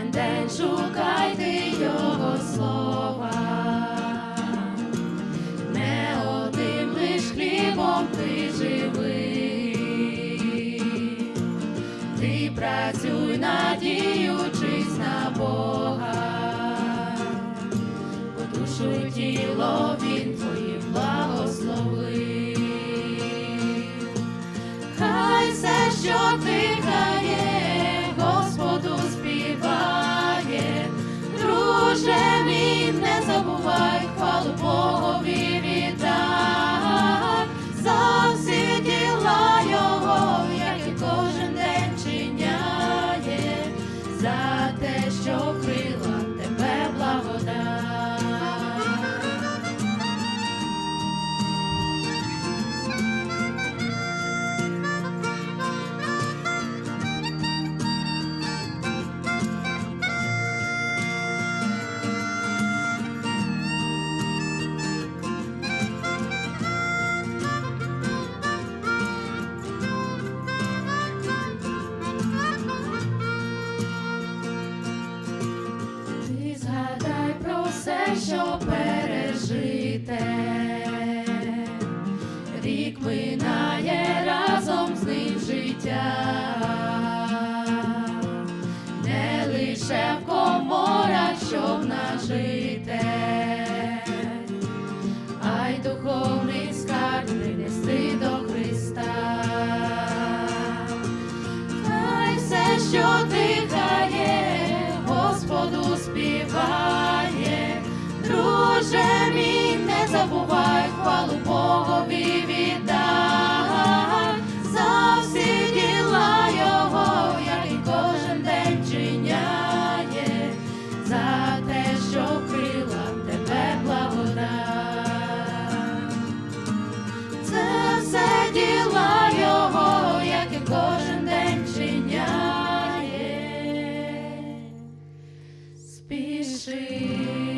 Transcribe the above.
Кожен день шукайте його слова, не одним лиш хлібом ти живи, ти працюй, надіючись на Бога, бо душу тіло він твої благословив. Хай все, що дихає, обнажите, а й духовний скарб принести до Христа, хай все, що дихає, Господу співає, друже мій не забуває. спеши.